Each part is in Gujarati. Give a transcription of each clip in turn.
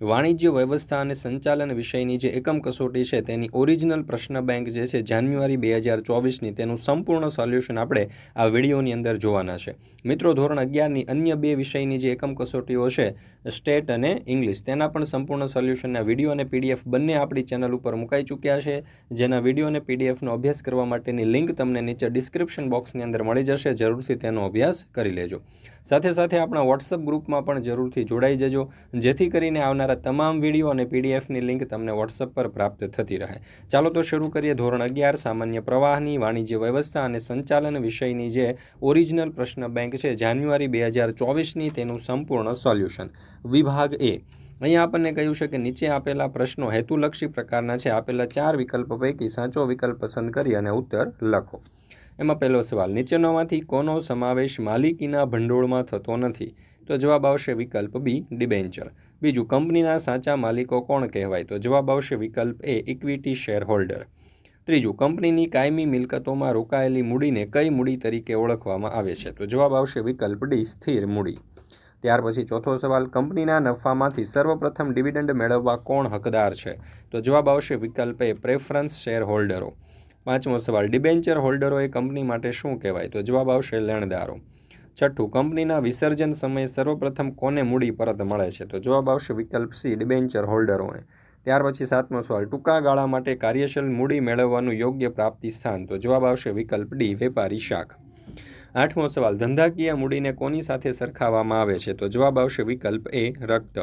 વાણિજ્ય વ્યવસ્થા અને સંચાલન વિષયની જે એકમ કસોટી છે, તેની ઓરિજિનલ પ્રશ્ન બેંક જે છે, જાન્યુઆરી બે હજાર ચોવીસની તેનું સંપૂર્ણ સોલ્યુશન આપણે આ વિડીયોની અંદર જોવાના છે. મિત્રો, ધોરણ અગિયારની અન્ય બે વિષયની જે એકમ કસોટીઓ છે, સ્ટેટ અને ઇંગ્લિશ, તેના પણ સંપૂર્ણ સોલ્યુશનના વીડિયો અને પીડીએફ બંને આપણી ચેનલ ઉપર મુકાઈ ચૂક્યા છે. જેના વીડિયો અને પીડીએફનો અભ્યાસ કરવા માટેની લિંક તમને નીચે ડિસ્ક્રિપ્શન બોક્સની અંદર મળી જશે, જરૂરથી તેનો અભ્યાસ કરી લેજો. સાથે સાથે આપણા વોટ્સઅપ ગ્રુપમાં પણ જરૂરથી જોડાઈ જજો. જેથી કરીને આવનારા તમામ વીડિયો અને પીડીએફની લિંક તમને વોટ્સઅપ પર પ્રાપ્ત થતી રહે. ચાલો તો શરૂ કરીએ ધોરણ અગિયાર, સામાન્ય પ્રવાહની વાણિજ્ય વ્યવસ્થા અને સંચાલન વિષયની જે ઓરિજિનલ પ્રશ્ન બેંક છે, જાન્યુઆરી બે હજાર ચોવીસની તેનું સંપૂર્ણ સોલ્યુશન. વિભાગ એ. અહીંયા આપણને કહ્યું છે કે નીચે આપેલા પ્રશ્નો હેતુલક્ષી પ્રકારના છે. આપેલા ચાર વિકલ્પ પૈકી સાચો વિકલ્પ પસંદ કરી અને ઉત્તર લખો. એમાં પહેલો સવાલ, નીચેનામાંથી કોનો સમાવેશ માલિકીના ભંડોળમાં થતો નથી? તો જવાબ આવશે વિકલ્પ બી, ડિબેન્ચર. બીજું, કંપનીના સાચા માલિકો કોણ કહેવાય? તો જવાબ આવશે વિકલ્પ એ, ઇક્વિટી શેર હોલ્ડર ત્રીજું, કંપનીની કાયમી મિલકતોમાં રોકાયેલી મૂડીને કઈ મૂડી તરીકે ઓળખવામાં આવે છે? તો જવાબ આવશે વિકલ્પ ડી, સ્થિર મૂડી. ત્યાર પછી ચોથો સવાલ, કંપનીના નફામાંથી સર્વપ્રથમ ડિવિડન્ડ મેળવવા કોણ હકદાર છે? તો જવાબ આવશે વિકલ્પ એ, પ્રેફરન્સ શેર હોલ્ડરો પાંચમો સવાલ, ડિબેન્ચર હોલ્ડરો એ કંપની માટે શું કહેવાય? તો જવાબ આવશે લેણદારો. છઠ્ઠું, કંપનીના વિસર્જન સમયે સર્વપ્રથમ કોને મૂડી પરત મળે છે? તો જવાબ આવશે વિકલ્પ સી, ડિબેન્ચર હોલ્ડરોને ત્યાર પછી સાતમો સવાલ, ટૂંકા ગાળા માટે કાર્યશીલ મૂડી મેળવવાનું યોગ્ય પ્રાપ્તિ સ્થાન? તો જવાબ આવશે વિકલ્પ ડી, વેપારી શાખ. આઠમો સવાલ, ધંધાકીય મૂડીને કોની સાથે સરખાવવામાં આવે છે? તો જવાબ આવશે વિકલ્પ એ, રક્ત.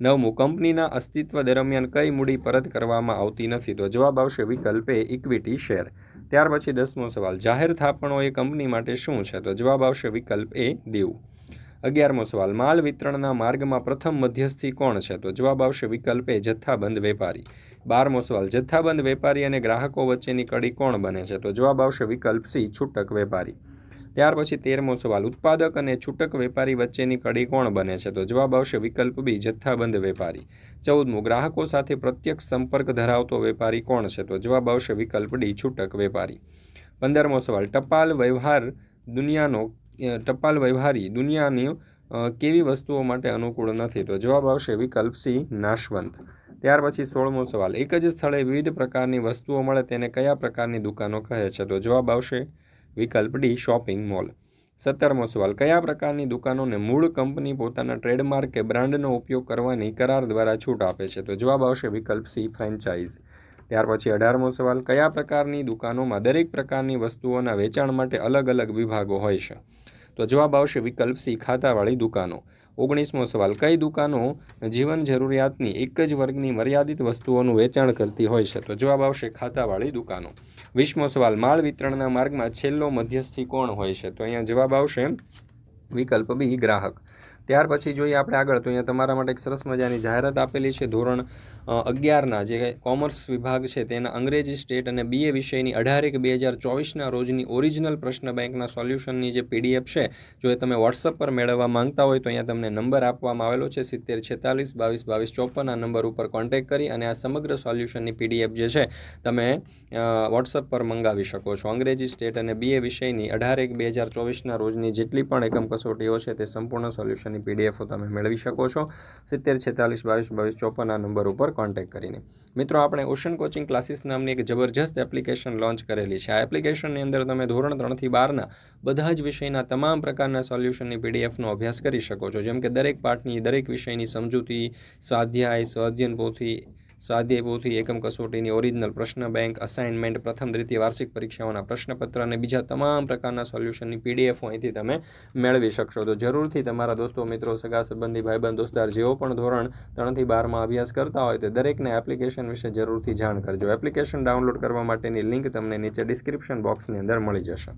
નવમું, કંપનીના અસ્તિત્વ દરમિયાન કઈ મૂડી પરત કરવામાં આવતી નથી? તો જવાબ આવશે વિકલ્પ એ, ઇક્વિટી શેર. ત્યાર પછી દસમો સવાલ, જાહેર થાપણો એ કંપની માટે શું છે? તો જવાબ આવશે વિકલ્પ એ, દેવું. અગિયારમો સવાલ, માલ વિતરણના માર્ગમાં પ્રથમ મધ્યસ્થી કોણ છે? તો જવાબ આવશે વિકલ્પ એ, જથ્થાબંધ વેપારી. બારમો સવાલ, જથ્થાબંધ વેપારી અને ગ્રાહકો વચ્ચેની કડી કોણ બને છે? તો જવાબ આવશે વિકલ્પ સી, છૂટક વેપારી. ત્યાર પછી તેરમો સવાલ ઉત્પાદક અને છૂટક વેપારી વચ્ચેની કડી કોણ બને છે? તો જવાબ આવશે વિકલ્પ બી, જથ્થાબંધ વેપારી. ચૌદમું ગ્રાહકો સાથે પ્રત્યક્ષ સંપર્ક ધરાવતો વેપારી કોણ છે? તો જવાબ આવશે વિકલ્પ ડી, છૂટક વેપારી. પંદરમો સવાલ, ટપાલ વ્યવહાર દુનિયાનો ટપાલ વ્યવહારી દુનિયાની કેવી વસ્તુઓ માટે અનુકૂળ નથી? તો જવાબ આવશે વિકલ્પ સી, નાશવંત. ત્યાર પછી સોળમો સવાલ, એક જ સ્થળે વિવિધ પ્રકારની વસ્તુઓ મળે, તેને કયા પ્રકારની દુકાનો કહે છે? તો જવાબ આવશે વિકલ્પ ડી, શોપિંગ મોલ. સત્તરમો સવાલ, કયા પ્રકારની દુકાનોને મૂળ કંપની પોતાના ટ્રેડમાર્ક કે બ્રાન્ડનો ઉપયોગ કરવાની કરાર દ્વારા છૂટ આપે છે? તો જવાબ આવશે વિકલ્પ સી, ફ્રેન્ચાઇઝ. ત્યાર પછી અઢારમો સવાલ, કયા પ્રકારની દુકાનોમાં દરેક પ્રકારની વસ્તુઓના વેચાણ માટે અલગ અલગ વિભાગો હોય છે? તો જવાબ આવશે વિકલ્પ સી, ખાતાવાળી દુકાનો. ઓગણીસમો સવાલ, કઈ દુકાનો જીવન જરૂરિયાતની એક જ વર્ગની મર્યાદિત વસ્તુઓનું વેચાણ કરતી હોય છે? તો જવાબ આવશે ખાતાવાળી દુકાનો. વીસમો સવાલ, માળ વિતરણના માર્ગમાં છેલ્લો મધ્યસ્થી કોણ હોય છે? તો અહીંયા જવાબ આવશે વિકલ્પ બી, ગ્રાહક. ત્યાર પછી જોઈએ આપણે આગળ, તો અહીંયા તમારા માટે એક સરસ મજાની જાહેરાત આપેલી છે. ધોરણ અગિયારના જે કોમર્સ વિભાગ છે તેના અંગ્રેજી સ્ટેટ અને બીએ વિષયની અઢાર એક બે હજાર ચોવીસના રોજની ઓરિજિનલ પ્રશ્ન બેંકના સોલ્યુશનની જે પીડીએફ છે, જો એ તમે વોટ્સઅપ પર મેળવવા માંગતા હોય તો અહીંયા તમને નંબર આપવામાં આવેલો છે, સિત્તેર છેતાલીસ, બાવીસ બાવીસ, ચોપન, આ નંબર ઉપર કોન્ટેક્ટ કરી અને આ સમગ્ર સોલ્યુશનની પીડીએફ જે છે, તમે વોટ્સઅપ પર મંગાવી શકો છો. અંગ્રેજી સ્ટેટ અને બીએ વિષયની અઢાર એક બે હજાર ચોવીસના રોજની જેટલી પણ એકમ કસોટીઓ છે તે સંપૂર્ણ સોલ્યુશનની પીડીએફો તમે મેળવી શકો છો. સિત્તેર છેતાલીસ, બાવીસ બાવીસ, ચોપન, આ નંબર ઉપર કોન્ટેક્ટ કરીને. મિત્રો, આપણે ઓશન કોચિંગ ક્લાસીસ નામની એક જબરજસ્ત એપ્લિકેશન લોન્ચ કરેલી છે. આ એપ્લિકેશનની અંદર તમે ધોરણ ત્રણથી બારના બધા જ વિષયના તમામ પ્રકારના સોલ્યુશનની પીડીએફનો અભ્યાસ કરી શકો છો. જેમ કે દરેક પાઠની દરેક વિષયની સમજૂતી, સ્વાધ્યાય સ્વાધ્યન પોથી સ્વાધ્યાય પૂરથી એકમ કસોટીની ઓરિજિનલ પ્રશ્ન બેંક અસાઇનમેન્ટ પ્રથમ દ્વિતીય વાર્ષિક પરીક્ષાઓના પ્રશ્નપત્ર અને બીજા તમામ પ્રકારના સોલ્યુશનની પીડીએફ અહીંથી તમે મેળવી શકશો. તો જરૂરથી તમારા દોસ્તો, મિત્રો, સગા સંબંધી, ભાઈબંધ, દોસ્તાર જેઓ પણ ધોરણ ત્રણથી બારમાં અભ્યાસ કરતા હોય તે દરેકને એપ્લિકેશન વિશે જરૂરથી જાણ કરજો. એપ્લિકેશન ડાઉનલોડ કરવા માટેની લિંક તમને નીચે ડિસ્ક્રિપ્શન બોક્સની અંદર મળી જશે.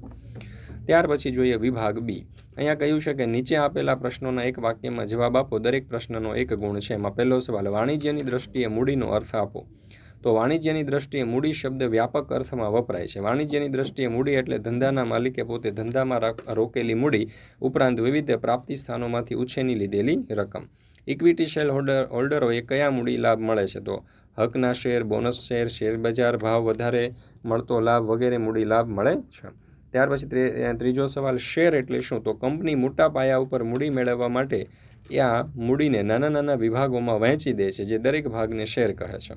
ત્યાર પછી જોઈએ વિભાગ બી અહીંયા કહ્યું છે કે નીચે આપેલા પ્રશ્નોના એક વાક્યમાં જવાબ આપો. દરેક પ્રશ્નનો એક ગુણ છે. એમાં પહેલો સવાલ, વાણિજ્યની દ્રષ્ટિએ મૂડીનો અર્થ આપો. તો વાણિજ્યની દ્રષ્ટિએ મૂડી શબ્દ વ્યાપક અર્થમાં વપરાય છે. વાણિજ્યની દ્રષ્ટિએ મૂડી એટલે ધંધાના માલિકે પોતે ધંધામાં રોકેલી મૂડી ઉપરાંત વિવિધ પ્રાપ્તિ સ્થાનોમાંથી ઉછેની લીધેલી રકમ. ઇક્વિટી શેર હોલ્ડર હોલ્ડરોએ કયા મૂડી લાભ મળે છે? તો હકના શેર, બોનસ શેર શેર બજાર ભાવ વધારે મળતો લાભ વગેરે મૂડી લાભ મળે છે. ત્યાર પછી ત્રીજો સવાલ, શેર એટલે શું? તો કંપની મોટા પાયા ઉપર મૂડી મેળવવા માટે આ મૂડીને નાના નાના વિભાગોમાં વહેંચી દે છે, જે દરેક ભાગને શેર કહે છે.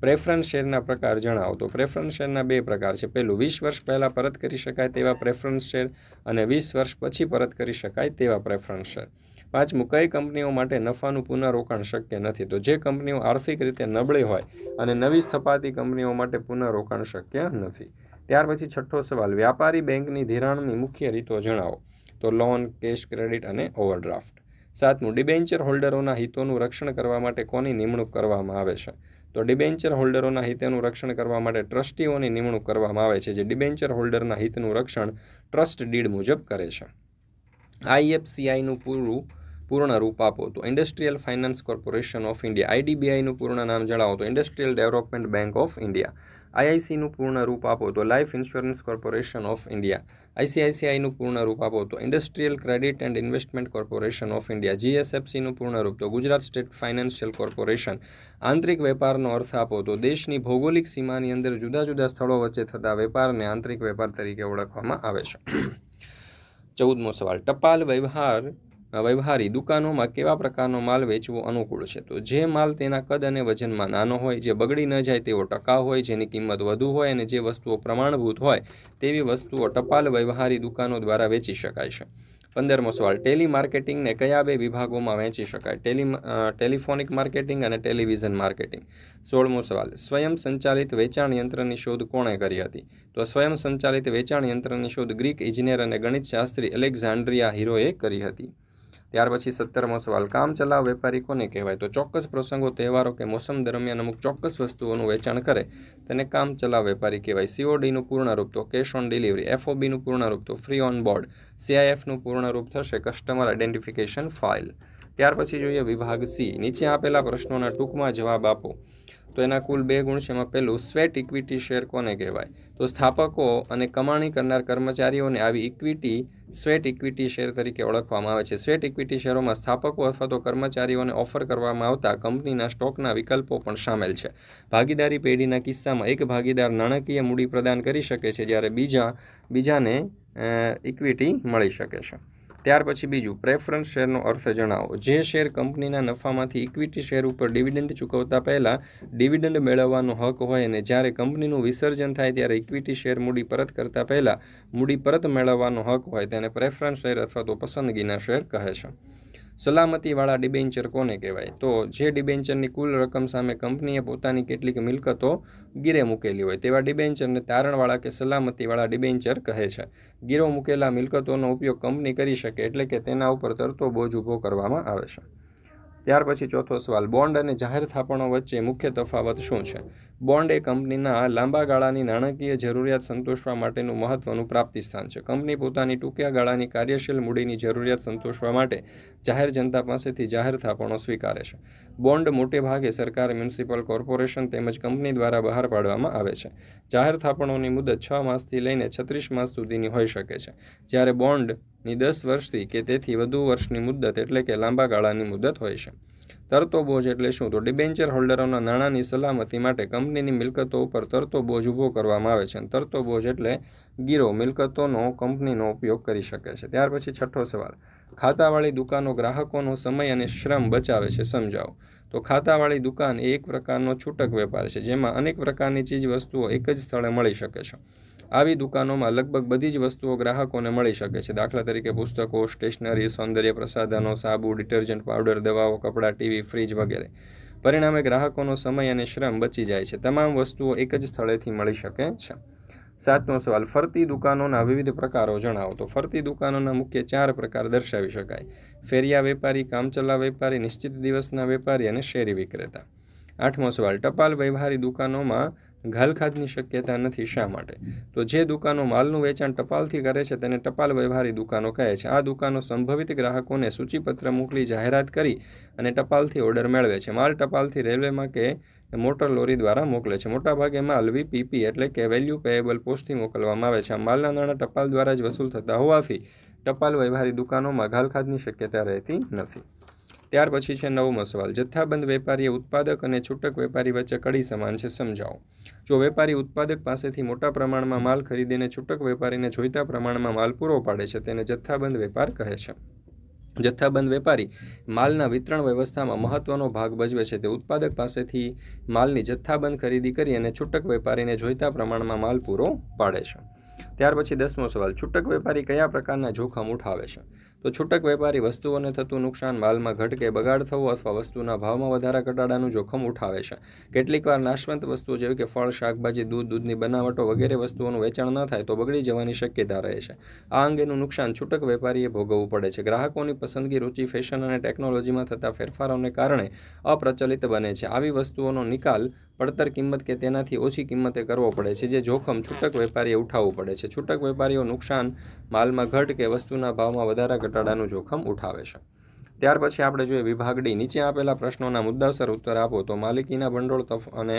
પ્રેફરન્સ શેરના પ્રકાર જણાવો. તો પ્રેફરન્સ શેરના બે પ્રકાર છે. પહેલું, વીસ વર્ષ પહેલાં પરત કરી શકાય તેવા પ્રેફરન્સ શેર અને વીસ વર્ષ પછી પરત કરી શકાય તેવા પ્રેફરન્સ શેર. પાંચમું, કઈ કંપનીઓ માટે નફાનું પુનઃરોકાણ શક્ય નથી? તો જે કંપનીઓ આર્થિક રીતે નબળી હોય અને નવી સ્થપાતી કંપનીઓ માટે પુનઃરોકાણ શક્ય નથી. ત્યાર પછી છઠ્ઠો સવાલ, વ્યાપારી બેંકની ધિરાણની મુખ્ય રીતો જણાવો. તો લોન, કેશ ક્રેડિટ અને ઓવરડ્રાફ્ટ. સાતમું, ડિબેન્ચર હોલ્ડરોના હિતોનું રક્ષણ કરવા માટે કોની નિમણૂક કરવામાં આવે છે? તો ડિબેન્ચર હોલ્ડરોના હિતોનું રક્ષણ કરવા માટે ટ્રસ્ટીઓની નિમણૂક કરવામાં આવે છે, જે ડિબેન્ચર હોલ્ડરના હિતનું રક્ષણ ટ્રસ્ટ ડીડ મુજબ કરે છે. આઈએફસીઆઈનું પૂરું, પૂર્ણ રૂપ આપો. તો industrial finance corporation of India, આઈડીબીઆઈનું પૂર્ણ નામ જણાવો. તો industrial development bank of India. આઈઆઈસીનું પૂર્ણ રૂપ આપો તો life insurance corporation of India આઈસીઆઈસીઆઈનું પૂર્ણ રૂપ આપો તો industrial credit and investment corporation of India જીએસએફસીનું પૂર્ણ રૂપ તો ગુજરાત સ્ટેટ ફાઇનાન્શિયલ કોર્પોરેશન આંતરિક વેપારનો અર્થ આપો તો દેશની ભૌગોલિક સીમાની અંદર જુદા જુદા સ્થળો વચ્ચે થતા વેપારને આંતરિક વેપાર તરીકે ઓળખવામાં આવે છે. ચૌદમો સવાલ. ટપાલ વ્યવહાર વ્યવહારી દુકાનોમાં કેવા પ્રકારનો માલ વેચવો અનુકૂળ છે? તો જે માલ તેના કદ અને વજનમાં નાનો હોય, જે બગડી ન જાય તેવો ટકાઉ હોય, જેની કિંમત વધુ હોય અને જે વસ્તુઓ પ્રમાણભૂત હોય, તેવી વસ્તુઓ ટપાલ વ્યવહારી દુકાનો દ્વારા વેચી શકાય છે. પંદરમો સવાલ ટેલી માર્કેટિંગને કયા બે વિભાગોમાં વહેંચી શકાય? ટેલી ટેલિફોનિક માર્કેટિંગ અને ટેલિવિઝન માર્કેટિંગ. સોળમો સવાલ, સ્વયં સંચાલિત વેચાણ યંત્રની શોધ કોણે કરી હતી? તો સ્વયં સંચાલિત વેચાણ યંત્રની શોધ ગ્રીક ઇજનેર અને ગણિતશાસ્ત્રી અલેક્ઝાન્ડ્રિયા હીરોએ કરી હતી. ત્યાર પછી સત્તરમો સવાલ કામ ચલાવ વેપારી કોને કહેવાય. તો ચોક્કસ પ્રસંગો, તહેવારો કે મોસમ દરમિયાન અમુક ચોક્કસ વસ્તુઓનું વેચાણ કરે, તેને કામ ચલાવ વેપારી કહેવાય. સીઓડીનું પૂર્ણરૂપ તો કેશ ઓન ડિલિવરી એફઓબીનું પૂર્ણ રૂપ તો ફ્રી ઓન બોર્ડ સીઆઈએફનું પૂર્ણરૂપ થશે કસ્ટમર આઇડેન્ટિફિકેશન ફાઇલ ત્યાર પછી જોઈએ વિભાગ સી નીચે આપેલા પ્રશ્નોના ટૂંકમાં જવાબ આપો. તો એના કુલ બે ગુણ છે એમાં પહેલું સ્વેટ ઇક્વિટી શેર કોને કહેવાય? તો સ્થાપકો અને કમાણી કરનાર કર્મચારીઓને આવી ઇક્વિટી સ્વેટ ઇક્વિટી શેર તરીકે ઓળખવામાં આવે છે. સ્વેટ ઇક્વિટી શેરોમાં સ્થાપકો અથવા તો કર્મચારીઓને ઓફર કરવામાં આવતા કંપનીના સ્ટોકના વિકલ્પો પણ સામેલ છે. ભાગીદારી પેઢીના કિસ્સામાં એક ભાગીદાર નાણાકીય મૂડી પ્રદાન કરી શકે છે, જ્યારે બીજા, બીજાને ઇક્વિટી મળી શકે છે. ત્યાર પછી બીજું પ્રેફરન્સ શેરનો અર્થ જણાવો. જે શેર કંપનીના નફામાંથી ઇક્વિટી શેર ઉપર ડિવિડન્ડ ચૂકવતા પહેલાં ડિવિડન્ડ મેળવવાનો હક હોય અને જ્યારે કંપનીનું વિસર્જન થાય ત્યારે ઇક્વિટી શેર મૂડી પરત કરતા પહેલાં મૂડી પરત મેળવવાનો હક હોય, તેને પ્રેફરન્સ શેર અથવા તો પસંદગીના શેર કહે છે. સલામતીવાળા ડિબેન્ચર કોને કહેવાય? તો જે ડિબેન્ચરની કુલ રકમ સામે કંપનીએ પોતાની કેટલીક મિલકતો ગીરે મૂકેલી હોય તેવા ડિબેન્ચરને તારણવાળા કે સલામતીવાળા ડિબેન્ચર કહે છે. ગીરો મૂકેલા મિલકતોનો ઉપયોગ કંપની કરી શકે એટલે કે તેના ઉપર તરતો બોજ ઊભો કરવામાં આવે છે. ત્યાર પછી ચોથો સવાલ, બોન્ડ અને જાહેર થાપણો વચ્ચે મુખ્ય તફાવત શું છે? બોન્ડ એ કંપનીના લાંબા ગાળાની નાણાકીય જરૂરિયાત સંતોષવા માટેનું મહત્વનું પ્રાપ્તિ સ્થાન છે. કંપની પોતાની ટૂંક્યા ગાળાની કાર્યશીલ મૂડીની જરૂરિયાત સંતોષવા માટે જાહેર જનતા પાસેથી જાહેર થાપણો સ્વીકારે છે. બોન્ડ મોટે ભાગે સરકાર મ્યુનિસિપલ કોર્પોરેશન તેમજ કંપની દ્વારા બહાર પાડવામાં આવે છે. જાહેર થાપણોની મુદત છ માસથી લઈને છત્રીસ માસ સુધીની હોઈ શકે છે. જ્યારે બોન્ડની દસ વર્ષથી કે તેથી વધુ વર્ષની મુદત એટલે કે લાંબા ગાળાની મુદત હોય છે. તરતો બોજ એટલે શું? તો ડિબેન્ચર હોલ્ડરોના નાણાંની સલામતી માટે કંપનીની મિલકતો ઉપર તરતો બોજ ઊભો કરવામાં આવે છે અને તરતો બોજ એટલે ગીરો મિલકતોનો, કંપનીનો ઉપયોગ કરી શકે છે. ત્યાર પછી છઠ્ઠો સવાલ. ખાતાવાળી દુકાનો ગ્રાહકોનો સમય અને શ્રમ બચાવે છે, સમજાવો. તો ખાતાવાળી દુકાન એ એક પ્રકારનો છૂટક વેપાર છે, જેમાં અનેક પ્રકારની ચીજ વસ્તુઓ એક જ સ્થળે મળી શકે છે. આવી દુકાનોમાં લગભગ બધી જ વસ્તુઓ ગ્રાહકોને મળી શકે છે. દાખલા તરીકે પુસ્તકો, સ્ટેશનરી, સૌંદર્ય પ્રસાધનો, સાબુ, ડિટર્જન્ટ પાવડર, દવાઓ, કપડાં, ટીવી, ફ્રીજ વગેરે. પરિણામે ગ્રાહકોનો સમય અને શ્રમ બચી જાય છે. તમામ વસ્તુઓ એક જ સ્થળેથી મળી શકે છે. સાતમો સવાલ, ફરતી દુકાનોના વિવિધ પ્રકારો જણાવો તો ફરતી દુકાનોના મુખ્ય ચાર પ્રકાર દર્શાવી શકાય. ફેરિયા વેપારી, કામચલા વેપારી, નિશ્ચિત દિવસના વેપારી અને શેરી વિક્રેતા. આઠમો સવાલ, ટપાલ વ્યવહારી દુકાનોમાં ઘાલખાદની શક્યતા નથી શા માટે? તો જે દુકાનો માલનું વેચાણ ટપાલથી કરે છે તેને ટપાલ વ્યવહારી દુકાનો કહે છે. આ દુકાનો સંભવિત ગ્રાહકોને સૂચિપત્ર મોકલી જાહેરાત કરી અને ટપાલથી ઓર્ડર મેળવે છે. માલ ટપાલથી રેલવેમાં કે મોટર લોરી દ્વારા મોકલે છે. મોટાભાગે માલ વીપીપી એટલે કે વેલ્યુ પેએબલ પોસ્ટથી મોકલવામાં આવે છે. આ માલના નાણાં ટપાલ દ્વારા જ વસૂલ થતા હોવાથી ટપાલ વ્યવહારી દુકાનોમાં ઘાલખાદની શક્યતા રહેતી નથી. ત્યાર પછી છે નવમો સવાલ. જથ્થાબંધ વેપારીએ ઉત્પાદક અને છૂટક વેપારી વચ્ચે કડી સમાન છે, સમજાવો. જો વેપારી ઉત્પાદક પાસેથી મોટા પ્રમાણમાં માલ ખરીદીને છૂટક વેપારીને જોઈતા પ્રમાણમાં માલ પૂરો પાડે છે, તેને જથ્થાબંધ વેપાર કહે છે. જથ્થાબંધ વેપારી માલના વિતરણ વ્યવસ્થામાં મહત્વનો ભાગ ભજવે છે. તે ઉત્પાદક પાસેથી માલની જથ્થાબંધ ખરીદી કરી અને છૂટક વેપારીને જોઈતા પ્રમાણમાં માલ પૂરો પાડે છે. ત્યાર પછી દસમો સવાલ. છૂટક વેપારી કયા પ્રકારના જોખમ ઉઠાવે છે? તો છૂટક વેપારી વસ્તુઓને થતું નુકસાન માલમાં ઘટ કે બગાડ થવો અથવા વસ્તુના ભાવમાં વધારા ઘટાડાનું જોખમ ઉઠાવે છે. કેટલીકવાર નાશવંત વસ્તુઓ જેવી કે ફળ, શાકભાજી, દૂધ, દૂધની બનાવટો વગેરે વસ્તુઓનું વેચાણ ન થાય તો બગડી જવાની શક્યતા રહે છે. આ અંગેનું નુકસાન છૂટક વેપારીએ ભોગવવું પડે છે. ગ્રાહકોની પસંદગી રુચિ, ફેશન અને ટેકનોલોજીમાં થતા ફેરફારોને કારણે અપ્રચલિત બને છે. આવી વસ્તુઓનો નિકાલ પડતર કિંમત કે તેનાથી ઓછી કિંમતે કરવો પડે છે, જે જોખમ છૂટક વેપારીએ ઉઠાવવું પડે છે. છૂટક વેપારીઓ નુકસાન માલમાં ઘટ કે વસ્તુના ભાવમાં વધારા ઘટાડાનું જોખમ ઉઠાવે છે. ત્યાર પછી આપણે જોઈએ વિભાગ ડી. નીચે આપેલા પ્રશ્નોના મુદ્દાસર ઉત્તર આપો તો માલિકીના ભંડોળ તફ અને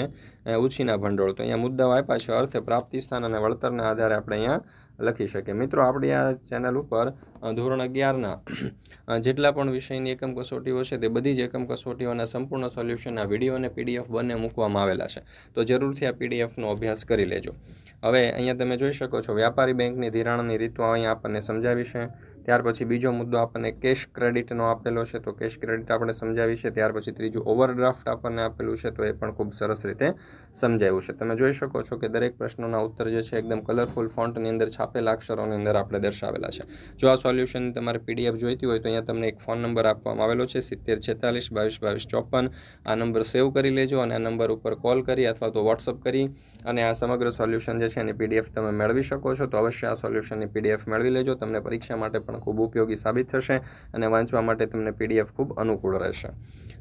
ઉછીના ભંડોળ. તો અહીંયા મુદ્દાઓ આપ્યા છે. અર્થે પ્રાપ્તિ સ્થાન અને વળતરના આધારે આપણે અહીંયા લખી શકીએ. મિત્રો, આપણી આ ચેનલ ઉપર ધોરણ અગિયારના જેટલા પણ વિષયની એકમ કસોટીઓ છે તે બધી જ એકમ કસોટીઓના સંપૂર્ણ સોલ્યુશનના વીડિયો અને પીડીએફ બંને મૂકવામાં આવેલા છે. તો જરૂરથી આ પીડીએફનો અભ્યાસ કરી લેજો. હવે અહીંયા તમે જોઈ શકો છો, વ્યાપારી બેંકની ધિરાણની રીતો અહીંયા આપણને સમજાવી છે. ત્યાર પછી બીજો મુદ્દો આપણને કેશ ક્રેડિટનો આપેલો છે. તો કેશ ક્રેડિટ આપણે સમજાવી છે. ત્યાર પછી ત્રીજું ઓવરડ્રાફ્ટ આપણને આપેલું છે. તો એ પણ ખૂબ સરસ રીતે સમજાવ્યું છે. તમે જોઈ શકો છો કે દરેક પ્રશ્નોના ઉત્તર જે છે, એકદમ કલરફુલ ફોન્ટની અંદર છાપેલા અક્ષરોની અંદર આપણે દર્શાવેલા છે. જો આ સોલ્યુશન તમારે પીડીએફ જોઈતી હોય તો અહીંયા તમને એક ફોન નંબર આપવામાં આવેલો છે. સિત્તેર છેતાલીસ, બાવીસ બાવીસ, ચોપન. આ નંબર સેવ કરી લેજો અને આ નંબર ઉપર કોલ કરી અથવા તો વોટ્સઅપ કરી અને આ સમગ્ર સોલ્યુશન જે છે એની પીડીએફ તમે મેળવી શકો છો. તો અવશ્ય આ સોલ્યુશનની પીડીએફ મેળવી લેજો. તમને પરીક્ષા માટે પણ ખૂબ ઉપયોગી સાબિત થશે અને વાંચવા માટે તમને પીડીએફ ખૂબ અનુકૂળ રહેશે.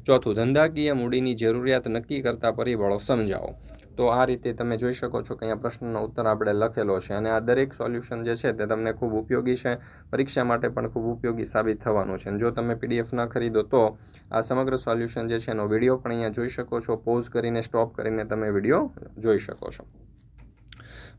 ચોથું, ધંધાકીય મૂડીની જરૂરિયાત નક્કી કરતા પરિબળો સમજાવો. તો આ રીતે તમે જોઈ શકો છો કે અહીંયા પ્રશ્નનો ઉત્તર આપણે લખેલો છે અને આ દરેક સોલ્યુશન જે છે તે તમને ખૂબ ઉપયોગી છે, પરીક્ષા માટે પણ ખૂબ ઉપયોગી સાબિત થવાનું છે. અને જો તમે પીડીએફ ન ખરીદો તો આ સમગ્ર સોલ્યુશન જે છે એનો વીડિયો પણ અહીંયા જોઈ શકો છો. પોઝ કરીને, સ્ટોપ કરીને તમે વીડિયો જોઈ શકો છો.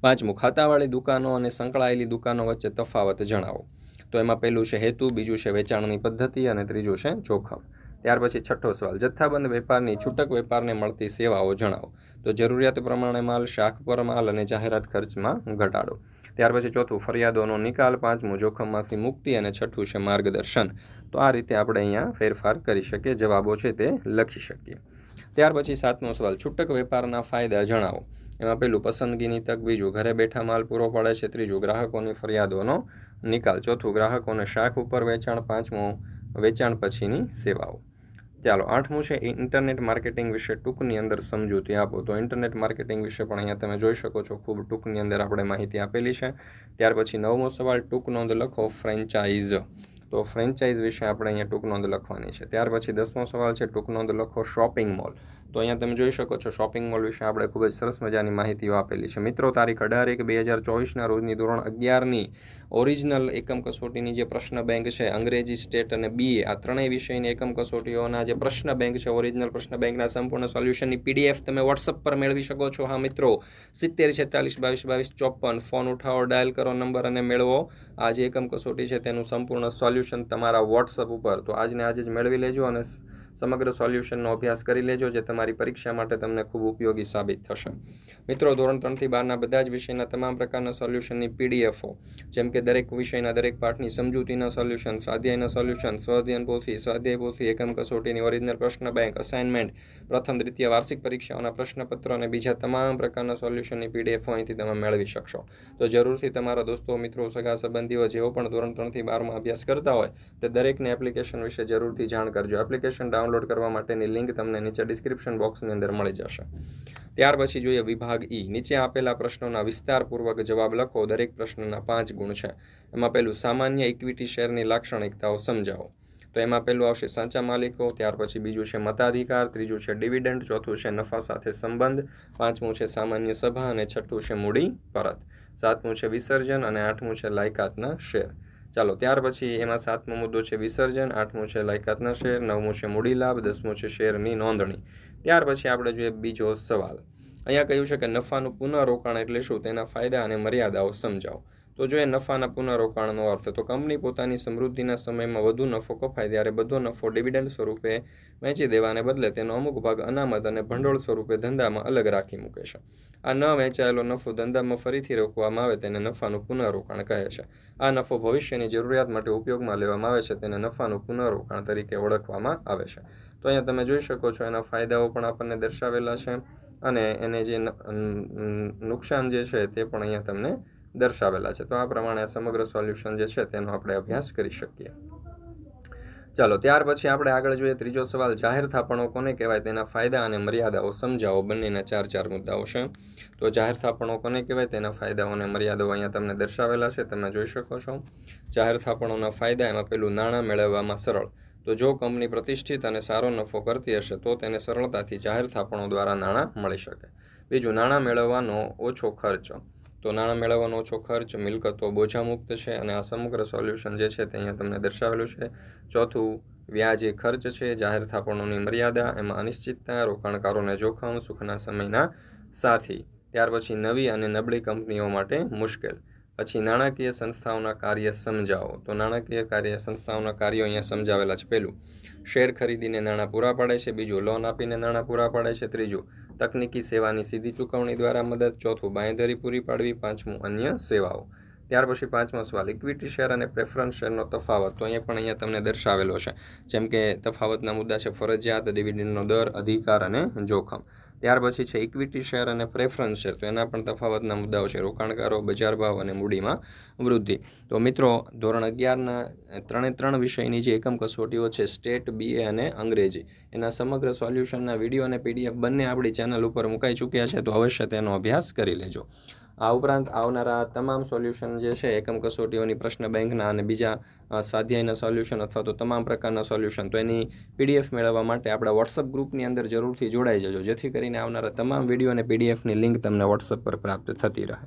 પાંચમું, ખાતાવાળી દુકાનો અને સંકળાયેલી દુકાનો વચ્ચે તફાવત જણાવો. તો એમાં પહેલું છે હેતુ, બીજું છે વેચાણની પદ્ધતિ અને ત્રીજું છે જોખમ. ત્યાર પછી છઠ્ઠો સવાલ, જથ્થાબંધ વેપારની છૂટક વેપારને મળતી સેવાઓ જણાવો. તો જરૂરિયાત પ્રમાણે માલ શાક પર માલ અને જાહેરાત ખર્ચમાં ઘટાડો. ત્યાર પછી ચોથું, ફરિયાદોનો નિકાલ, પાંચમું, જોખમમાંથી મુક્તિ અને છઠ્ઠું છે માર્ગદર્શન. તો આ રીતે આપણે અહીંયા ફેરફાર કરી શકીએ, જવાબો છે તે લખી શકીએ. ત્યાર પછી સાતમો સવાલ, છૂટક વેપારના ફાયદા જણાવો. એમાં પેલું પસંદગીની તક, બીજું, ઘરે બેઠા માલ પૂરો પાડે છે, ત્રીજું, ગ્રાહકોની ફરિયાદોનો નિકાલ. ચોથું, ગ્રાહકોને શાખ ઉપર વેચાણ. પાંચમું, વેચાણ પછીની સેવાઓ. ચાલો, આઠમું છે એ ઇન્ટરનેટ માર્કેટિંગ વિશે ટૂંકની અંદર સમજૂતી આપો. તો ઇન્ટરનેટ માર્કેટિંગ વિશે પણ અહીંયા તમે જોઈ શકો છો. ખૂબ ટૂંકની અંદર આપણે માહિતી આપેલી છે. ત્યાર પછી નવમો સવાલ, ટૂંક નોંધ લખો ફ્રેન્ચાઇઝ. તો ફ્રેન્ચાઇઝ વિશે આપણે અહીંયા ટૂંક નોંધ લખવાની છે. ત્યાર પછી દસમો સવાલ છે, ટૂંક નોંધ લખો શોપિંગ મોલ. તો અહીંયા તમે જોઈ શકો છો શોપિંગ મોલ વિશે આપણે ખૂબ જ સરસ મજાની માહિતીઓ આપેલી છે. મિત્રો, તારીખ અઢાર એક બે હજાર ચોવીસના રોજની ધોરણ અગિયારની ઓરિજિનલ એકમ કસોટીની જે પ્રશ્ન બેંક છે, અંગ્રેજી સ્ટેટ અને બીએ આ ત્રણેય વિષયની એકમ કસોટીઓના જે પ્રશ્ન બેંક છે ઓરિજિનલ પ્રશ્ન બેંકના સંપૂર્ણ સોલ્યુશનની પીડીએફ તમે વોટ્સઅપ પર મેળવી શકો છો. હા, મિત્રો, સિત્તેર, છેતાલીસ, બાવીસ બાવીસ, ચોપન, ફોન ઉઠાવો ડાયલ કરો, નંબર અને મેળવો. આ જે એકમ કસોટી છે, તેનું સંપૂર્ણ સોલ્યુશન તમારા વોટ્સઅપ ઉપર. તો આજને આજે જ મેળવી લેજો અને સમગ્ર સોલ્યુશનનો અભ્યાસ કરી લેજો જે તમારી પરીક્ષા માટે તમને ખૂબ ઉપયોગી સાબિત થશે. મિત્રો, ધોરણ ત્રણથી બારના બધા જ વિષયના તમામ પ્રકારના સોલ્યુશનની પીડીએફઓ જેમ કે દરેક વિષયના દરેક પાઠની સમજૂતીના સોલ્યુશન, સ્વાધ્યાયના સોલ્યુશન, સ્વાધ્યાયન પોથી, સ્વાધ્યાય પોથી, એકમ કસોટીની ઓરિજિનલ પ્રશ્ન બેંક અસાઇનમેન્ટ પ્રથમ, દ્વિતીય વાર્ષિક પરીક્ષાઓના પ્રશ્નપત્રો અને બીજા તમામ પ્રકારના સોલ્યુશનની પીડીએફો અહીંથી તમે મેળવી શકશો. તો જરૂરથી તમારા દોસ્તો, મિત્રો, સગા, સંબંધીઓ જેઓ પણ ધોરણ ત્રણથી બારમાં અભ્યાસ કરતા હોય, તે દરેકને એપ્લિકેશન વિશે જરૂરથી જાણ કરજો. એપ્લિકેશન ડાઉનલોડ કરવા માટેની લિંક તમને નીચે ડિસ્ક્રિપ્શન બોક્સની અંદર મળી જશે. ત્યાર પછી જોઈએ વિભાગ ઈ નીચે આપેલા પ્રશ્નોના વિસ્તારપૂર્વક જવાબ લખો. દરેક પ્રશ્નના પાંચ ગુણ છે. એમાં પહેલું, સામાન્ય ઇક્વિટી શેરની લાક્ષણિકતાઓ સમજાવો. તો એમાં પહેલું આવશે સાચા માલિકો, ત્યાર પછી બીજું છે મતાધિકાર, ત્રીજું છે ડિવિડન્ડ ચોથું છે નફા સાથે સંબંધ, પાંચમું છે સામાન્ય સભા અને છઠ્ઠું છે મૂડી પરત. સાતમું છે વિસર્જન અને આઠમું છે લાયકાતના શેર. ચાલો, ત્યાર પછી એમાં સાતમો મુદ્દો છે વિસર્જન, આઠમો છે લાયકાતના શેર, નવમો છે મૂડી લાભ, દસમો છે શેરની નોંધણી. ત્યાર પછી આપણે જોઈએ બીજો સવાલ. અહીંયા કહ્યું છે કે નફાનું પુનઃરોકાણ એટલે શું? તેના ફાયદા અને મર્યાદાઓ સમજાવો. તો જો એ નફાના પુનઃરોકાણનો અર્થ, તો કંપની પોતાની સમૃદ્ધિના સમયમાં વધુ નફો કપાય ત્યારે બધો નફો ડિવિડન્ડ સ્વરૂપે વેચી દેવાને બદલે તેનો અમુક ભાગ અનામત અને ભંડોળ સ્વરૂપે ધંધામાં અલગ રાખી મૂકે છે. આ ન વેચાયેલો નફો ધંધામાં ફરીથી રોકવામાં આવે તેને નફાનું પુનઃરોકાણ કહે છે. આ નફો ભવિષ્યની જરૂરિયાત માટે ઉપયોગમાં લેવામાં આવે છે તેને નફાનું પુનઃરોકાણ તરીકે ઓળખવામાં આવે છે. તો અહીંયા તમે જોઈ શકો છો એના ફાયદાઓ પણ આપણને દર્શાવેલા છે અને એને જે નુકસાન જે છે તે પણ અહીંયા તમને દર્શાવેલા છે. તો આ પ્રમાણે સમગ્ર સોલ્યુશન જે છે તેનો આપણે અભ્યાસ કરી શકીએ. ચાલો, ત્યાર પછી આપણે આગળ જોઈએ ત્રીજો સવાલ. જાહેર થાપણો કોને કહેવાય? તેના ફાયદા અને મર્યાદાઓ સમજાવો. બંનેના ચાર ચાર મુદ્દાઓ છે. તો જાહેર થાપણો કોને કહેવાય? તેના ફાયદાઓ અને મર્યાદાઓ અહીંયા તમને દર્શાવેલા છે. તમે જોઈ શકો છો. જાહેર થાપણોના ફાયદા એમાં પેલું નાણાં મેળવવામાં સરળ. તો જો કંપની પ્રતિષ્ઠિત અને સારો નફો કરતી હશે, તો તેને સરળતાથી જાહેર થાપણો દ્વારા નાણાં મળી શકે. બીજું, નાણાં મેળવવાનો ઓછો ખર્ચ. તો નાણાં મેળવવાનો ઓછો ખર્ચ, મિલકતો બોજામુક્ત છે અને આ સમગ્ર સોલ્યુશન જે છે તે અહીંયા તમને દર્શાવેલું છે. ચોથું, વ્યાજ એ ખર્ચ છે, જાહેર થાપણોની મર્યાદા, એમાં અનિશ્ચિતતા, રોકાણકારોને જોખમ, સુખના સમયના સાથી. ત્યાર પછી નવી અને નબળી કંપનીઓ માટે મુશ્કેલ. પછી નાણાકીય સંસ્થાઓના કાર્ય સમજાવો. તો નાણાકીય કાર્ય સંસ્થાઓના કાર્યો અહીંયા સમજાવેલા છે. પહેલું શેર ખરીદીને નાણાં પૂરા પાડે છે, બીજું લોન આપીને નાણાં પૂરા પાડે છે, ત્રીજું તકનીકી સેવાની સીધી ચૂકવણી દ્વારા મદદ, ચોથું બાંયધરી પૂરી પાડવી, પાંચમું અન્ય સેવાઓ. ત્યાર પછી પાંચમો સવાલ ઇક્વિટી શેર અને પ્રેફરન્સ શેરનો તફાવત. તો અહીંયા પણ અહીંયા તમને દર્શાવેલો છે. જેમ કે તફાવતના મુદ્દા છે ફરજિયાત ડિવિડન્ડનો દર, અધિકાર અને જોખમ. ત્યાર પછી છે ઇક્વિટી શેર અને પ્રેફરન્સ શેર તો એના પણ તફાવતના મુદ્દાઓ છે. રોકાણકારો, બજાર ભાવ અને મૂડીમાં વૃદ્ધિ. તો મિત્રો, ધોરણ અગિયારના ત્રણે ત્રણ વિષયની જે એકમ કસોટીઓ છે સ્ટેટ બીએ અને અંગ્રેજી. એના સમગ્ર સોલ્યુશનના વીડિયો અને પીડીએફ બંને આપણી ચેનલ ઉપર મુકાઈ ચૂક્યા છે. તો અવશ્ય તેનો અભ્યાસ કરી લેજો. આ ઉપરાંત આવનારા તમામ સોલ્યુશન જે છે, એકમ કસોટીઓની પ્રશ્ન બેંકના અને બીજા સ્વાધ્યાયના સોલ્યુશન અથવા તો તમામ પ્રકારના સોલ્યુશન, તો એની પીડીએફ મેળવવા માટે આપણા વોટ્સઅપ ગ્રુપની અંદર જરૂરથી જોડાઈ જજો. જેથી કરીને આવનારા તમામ વીડિયો અને પીડીએફની લિંક તમને વોટ્સઅપ પર પ્રાપ્ત થતી રહે.